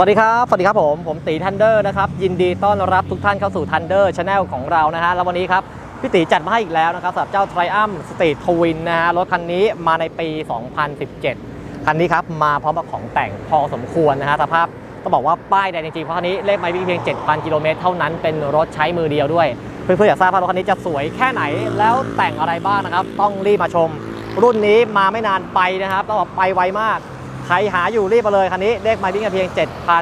สวัสดีครับ สวัสดีครับผม ผมตีทันเดอร์นะครับ ยินดีต้อนรับทุกท่านเข้าสู่ทันเดอร์ชาแนลของเรานะฮะ แล้ววันนี้ครับ พี่ตีจัดมาให้อีกแล้วนะครับสำหรับเจ้า Triumph Street Twin นะฮะ รถคันนี้มาในปี 2017 คันนี้ครับ มาพร้อมกับของแต่งพอสมควรนะฮะ สภาพต้องบอกว่าป้ายแดงจริงๆ เพราะคันนี้เลขไมล์เพียง 7,000 กิโลเมตรเท่านั้น เป็นรถใช้มือเดียวด้วย เพื่อนๆอยากทราบว่ารถคันนี้จะสวยแค่ไหน แล้วแต่งอะไรบ้างนะครับ ต้องรีบมาชม รุ่นนี้มาไม่นานไปนะครับต้องบอกไปไวมาก ใครหาอยู่รีบมาเลยคันนี้เลขไมล์วิ่งเพียง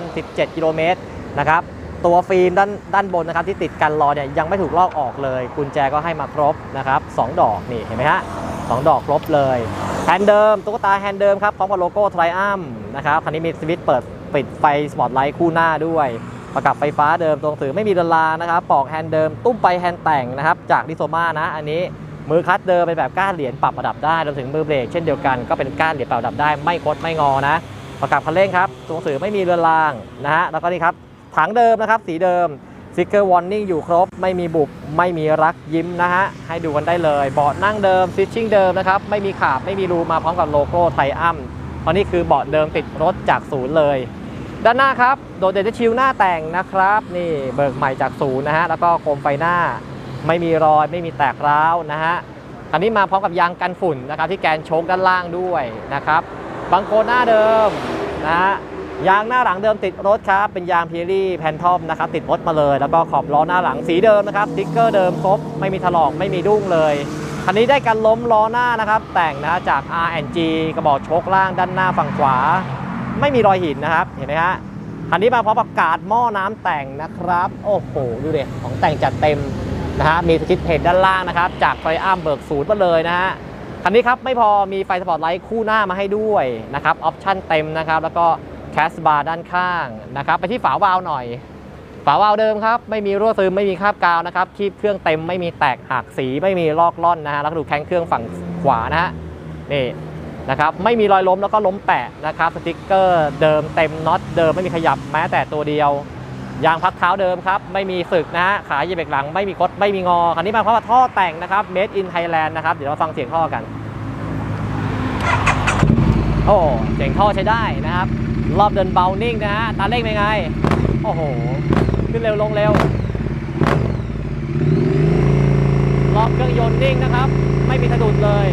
7,017 กิโลเมตรนะครับตัวฟิล์มด้านด้านบนนะครับที่ติดกันรอเนี่ยยังไม่ถูกลอกออกเลย กุญแจก็ให้มาครบนะครับสองดอกนี่เห็นไหมฮะสองดอกครบเลยแฮนด์เดิมตุ๊กตาแฮนด์เดิมครับพร้อมกับโลโก้ Triumph นะครับคันนี้มีสวิตช์เปิดปิดไฟสปอตไลท์คู่หน้าด้วย ประกับไฟฟ้าเดิมตัวหนังสือไม่มีดลานะครับปอกแฮนด์เดิม ตุ้มไปแฮนด์แต่งนะครับจากดิโซมานะอันนี้ มือคัตเดิมเป็นแบบก้านเหรียญปรับระดับได้รวมถึงมือเบรกเช่นเดียวกันก็เป็นก้านเหรียญปรับระดับได้ไม่คดไม่งอนะ ประกับคันเร่งครับตัวหนังสือไม่มีเรือนรางนะฮะแล้วก็นี่ครับถังเดิมนะครับสีเดิมส t ิกเกอร์วอร์นิ่งอยู่ครบ ไม่มีบุบไม่มีรักยิ้มนะฮะให้ดูกันได้เลยเบาะนั่งเดิมซิชชิ่งเดิมนะครับไม่มีขาบไม่มีรูมาพร้อมกับโลโก้ไทอัมเพราะนี่คือเบาะเดิมติดรถจากศูนย์เลยด้านหน้าครับ โดดเด่นด้วยชิวหน้าแต่งนะครับ นี่เบิกใหม่จากศูนย์นะฮะ แล้วก็โคมไฟหน้า ไม่มีรอยไม่มีแตกร้าวนะฮะคันนี้มาพร้อมกับยางกันฝุ่นนะครับที่แกนโชคด้านล่างด้วยนะครับบางโคนหน้าเดิมนะฮะยางหน้าหลังเดิมติดรถครับ เป็นยางพีรี่แพนทอมนะครับติดรถมาเลย แล้วก็ขอบล้อหน้าหลังสีเดิมนะครับติ๊กเกอร์เดิมครบไม่มีถลอกไม่มีดุ้งเลยคันนี้ได้การล้มล้อหน้านะครับ แต่งนะจาก R&G กระบอกโชคล่างด้านหน้าฝั่งขวา ไม่มีรอยหินนะครับเห็นไหมฮะคันนี้มาพร้อมกับกาดหม้อน้ำแต่งนะครับ โอ้โหดูเด็ของแต่งจัดเต็ม นะฮะมีสกิทเพจด้านล่างนะครับ จากไฟอ้ามเบิกศูนย์มาเลยนะฮะคันนี้ครับไม่พอมีไฟสปอตไลท์คู่หน้ามาให้ด้วยนะครับออปชั่นเต็มนะครับ แล้วก็แคสบาร์ด้านข้างนะครับไปที่ฝาวาล์วหน่อย ฝาวาล์วเดิมครับไม่มีรั่วซึมไม่มีคราบกาวนะครับคีบเครื่องเต็มไม่มีแตกหักสีไม่มีลอกล่อนนะฮะแล้วก็ดูแข้งเครื่องฝั่งขวานะฮะนี่นะครับไม่มีรอยล้มแล้วก็ล้มแปะนะครับสติกเกอร์เดิมเต็มน็อตเดิมไม่มีขยับแม้แต่ตัวเดียว ยางพักเท้าเดิมครับ ไม่มีสึกนะฮะ ขาเหยีเบรกหลัง ไม่มีคด ไม่มีงอ คันนี้มาเพราะว่าท่อแต่งนะครับ made in Thailand นะครับ เดี๋ยวเราฟังเสียงท่อกัน โอ้ เสียงท่อใช้ได้นะครับ รอบเดินเบานิ่งนะฮะ ตาเร่งเป็นไง โอ้โห ขึ้นเร็วลงเร็ว รอบเครื่องยนต์นิ่งนะครับ ไม่มีสะดุดเลย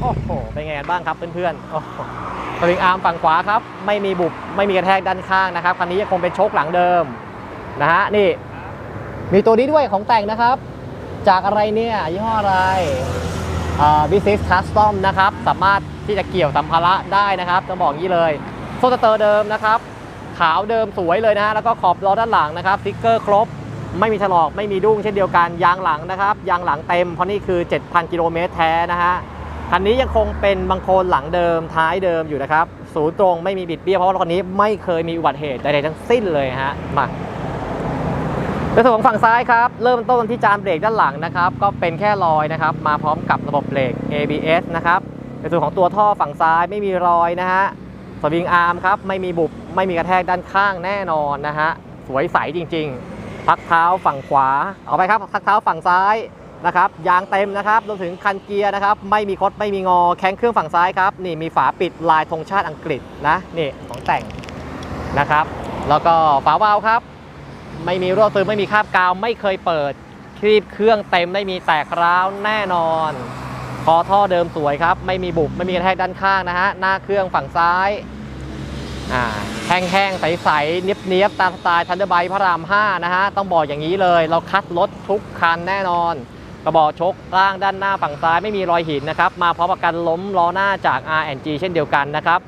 โอ้โห เป็นไงกันบ้างครับเพื่อนๆ สวิงอาร์มฝั่งขวาครับ ไม่มีบุบไม่มีกระแทกด้านข้างนะครับคันนี้ยังคงเป็นโชคหลังเดิมนะฮะนี่ มีตัวนี้ด้วยของแต่งนะครับ จากอะไรเนี่ยยี่ห้ออะไรอ่า Business Custom นะครับ สามารถที่จะเกี่ยวสัมภาระได้นะครับต้องบอกงี้เลยโซสเตอร์เดิมนะครับ ขาวเดิมสวยเลยนะฮะแล้วก็ขอบล้อด้านหลังนะครับสติ๊กเกอร์ครบ ไม่มีถลอกไม่มีดุ้งเช่นเดียวกันยางหลังนะครับยางหลังเต็มเพราะนี่คือ 7,000 กิโลเมตรแท้นะฮะ คันนี้ยังคงเป็นบังโคลนหลังเดิมท้ายเดิมอยู่นะครับศูนย์ตรงไม่มีบิดเบี้ยวเพราะว่ารถคันนี้ไม่เคยมีอุบัติเหตุใดๆทั้งสิ้นเลยฮะมาในส่วนของฝั่งซ้ายครับ เริ่มต้นที่จานเบรกด้านหลังนะครับ ก็เป็นแค่รอยนะครับ มาพร้อมกับระบบเบรก ABS นะครับในส่วนของตัวท่อฝั่งซ้ายไม่มีรอยนะฮะสวิงอาร์มครับไม่มีบุบไม่มีกระแทกด้านข้างแน่นอนนะฮะสวยใสจริง ๆ พักเท้าฝั่งขวา เอาไปครับพักเท้าฝั่งซ้าย นะครับยางเต็มนะครับรวมถึงคันเกียร์นะครับไม่มีคดไม่มีงอแข้งเครื่องฝั่งซ้ายครับนี่มีฝาปิดลายธงชาติอังกฤษนะนี่ของแต่งนะครับ แล้วก็ฝาวาล์วครับ ไม่มีรั่วซึมไม่มีคราบกาวไม่เคยเปิดครีบเครื่องเต็มไม่มีแตกร้าวแน่นอนคอท่อเดิมสวยครับ ไม่มีบุบไม่มีกระแทกด้านข้างนะฮะหน้าเครื่องฝั่งซ้ายแห้งๆ ใสๆ เนียบๆ ตามสไตล์ทันเดอร์ไบพระราม 5 นะฮะ ต้องบอกอย่างนี้เลย เราคัดรถทุกคันแน่นอน กระบอกชกล่างด้านหน้าฝั่งซ้ายไม่มีรอยหินนะครับ มาพร้อมกับการล้มล้อหน้าจาก R&G เช่นเดียวกันนะครับ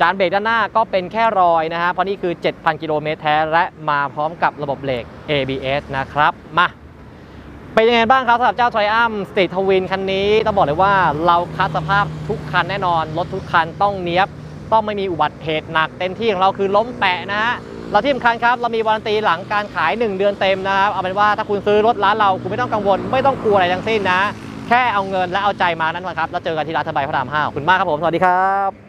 จานเบรกด้านหน้าก็เป็นแค่รอยนะฮะเพราะนี่คือ 7,000 กิโลเมตรแท้และมาพร้อมกับระบบเบรก ABS นะครับ มาเป็นยังไงบ้างครับสำหรับเจ้า Triumph Street Twin คันนี้ต้องบอกเลยว่าเราคัดสภาพทุกคันแน่นอน รถทุกคันต้องเนี้ยบ ต้องไม่มีอุบัติเหตุหนักเต็มที่ของเราคือล้มแปะนะฮะ เราที่สำคัญครับ เรามีวารันตีหลังการขาย 1 เดือนเต็มนะครับ เอาเป็นว่าถ้าคุณซื้อรถร้านเราคุณไม่ต้องกังวล ไม่ต้องกลัวอะไรทั้งสิ้นนะ แค่เอาเงินและเอาใจมานั่นแหละครับ แล้วเจอกันที่ร้านสบายพระราม5ขอบคุณมากครับผม สวัสดีครับ